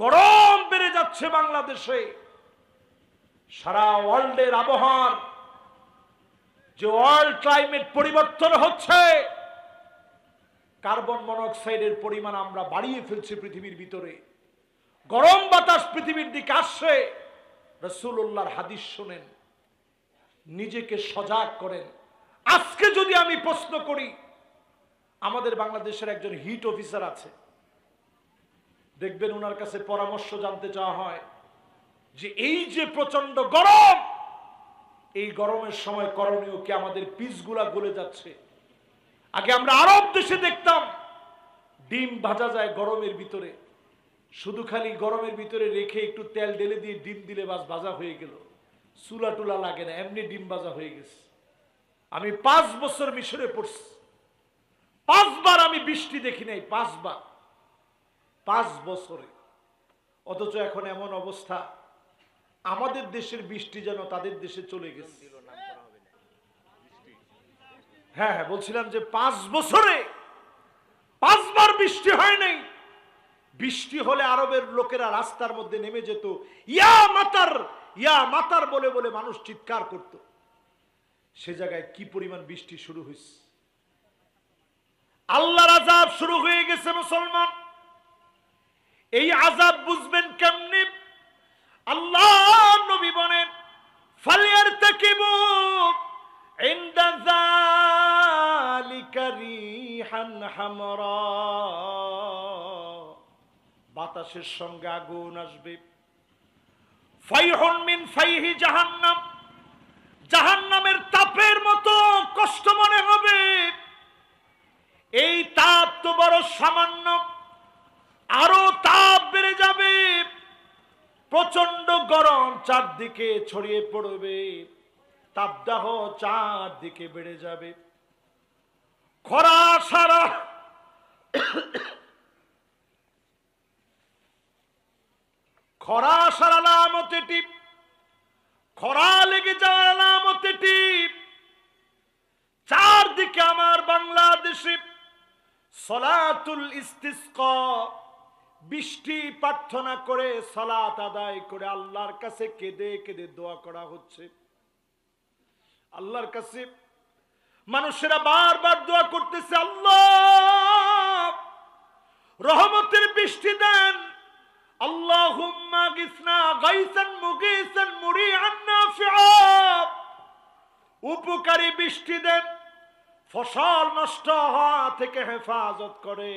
গরম বেড়ে যাচ্ছে বাংলাদেশে। সারা ওয়ার্ল্ডের আবহাওয়ার যে ওয়ার্ল্ড ক্লাইমেট পরিবর্তন হচ্ছে, কার্বন মনোক্সাইডের পরিমাণ আমরা বাড়িয়ে ফেলছি পৃথিবীর ভিতরে। গরম বাতাস পৃথিবীর দিকে আসছে। রসুল্লাহর হাদিস শোনেন, নিজেকে সজাগ করেন। আজকে যদি আমি প্রশ্ন করি, আমাদের বাংলাদেশের একজন হিট অফিসার আছে। দেখবেন ওনার কাছে পরামর্শ জানতে চাওয়া হয় যে এই যে প্রচণ্ড গরম, এই গরমের সময় করণীয় কি আমাদের পিসগুলা গলে যাচ্ছে? আগে আমরা আরব দেশে দেখতাম, ডিম ভাজা যায় গরমের ভিতরে, শুধু খালি গরমের ভিতরে রেখে একটু তেল ঢেলে দিয়ে ডিম দিলে বাস ভাজা হয়ে গেল। চুলা টুলা লাগে না, এমনি ডিম ভাজা হয়ে গেছে। আমি পাঁচ বছর মিশরে পড়ছি। পাঁচবার আমি বৃষ্টি দেখি নাই, পাঁচবার। পাঁচ বছরে। অথচ এখন এমন অবস্থা, আমাদের দেশের বৃষ্টি যেন তাদের দেশে চলে গেছে। হ্যাঁ হ্যাঁ বলছিলাম যে পাঁচ বছরে পাঁচবার বৃষ্টি হয় নাই। বৃষ্টি হলে আরবের লোকেরা রাস্তার মধ্যে নেমে যেত। ইয়া মাতার ইয়া মাতার বলে বলে মানুষ চিৎকার করত। সে জায়গায় কি পরিমাণ বৃষ্টি শুরু হয়েছে আল্লাহর আজাব শুরু হয়ে গেছে মুসলমান। এই আজাব বুঝবেন কেমনি? আল্লাহ নবী বলেন ফালিয়ার তাকিবু ইনদা যালিকা রিহান হামরা। বাতাসের সঙ্গে আগুন আসবে। ফাইহুন মিন ফাইহি জাহান্নাম। জাহান্নামের তাপের মতো কষ্ট মনে হবে। এই তাপ তো বড় সামান্য আরও তাপ বেড়ে যাবে প্রচণ্ড গরম চারদিকে ছড়িয়ে পড়বে। তাপদাহ চারদিকে বেড়ে যাবে। খরা, সারা খরা, সারা আলামত টিপ। খরা লেগে যাওয়ার আলামত এটি চারদিকে আমার বাংলাদেশে সলাতুল ইস্তিসকা। বৃষ্টি প্রার্থনা করে, সলাত আদায় করে, আল্লাহর কাছে কেঁদে কেঁদে দোয়া করা হচ্ছে। আল্লাহর কাছে মানুষেরা বারবার দোয়া করতেছে, আল্লাহ, রহমতের বৃষ্টি দেন। আল্লাহুম্মা গিসনা গাইসান মুগিসান মুরিআন নাফিআ। উপকারী বৃষ্টি দেন, ফসল নষ্ট হওয়া থেকে হেফাজত করে।